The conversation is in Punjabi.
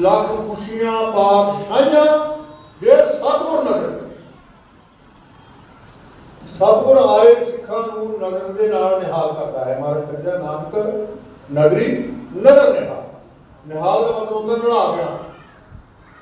ਲੱਖ ਖੁਸ਼ੀਆਂ ਪਾਤਸ਼ਾਹਾਂ ਜੇ ਸਤਿਗੁਰ ਨਜ਼ਰ ਸਤਿਗੁਰ ਆਏ ਸਿੱਖਾਂ ਨੂੰ ਨਜ਼ਰ ਦੇ ਨਾਲ ਨਿਹਾਲ ਕਰਦਾ ਹੈ। ਮਹਾਰਾਜ ਕਹਿੰਦੇ ਨਾਨਕ ਨਗਰੀ ਨਜ਼ਰ ਨਿਹਾਲ। ਨਿਹਾਲ ਦਾ ਮਤਲਬ ਹੁੰਦਾ ਨਲਾ ਦੇਣਾ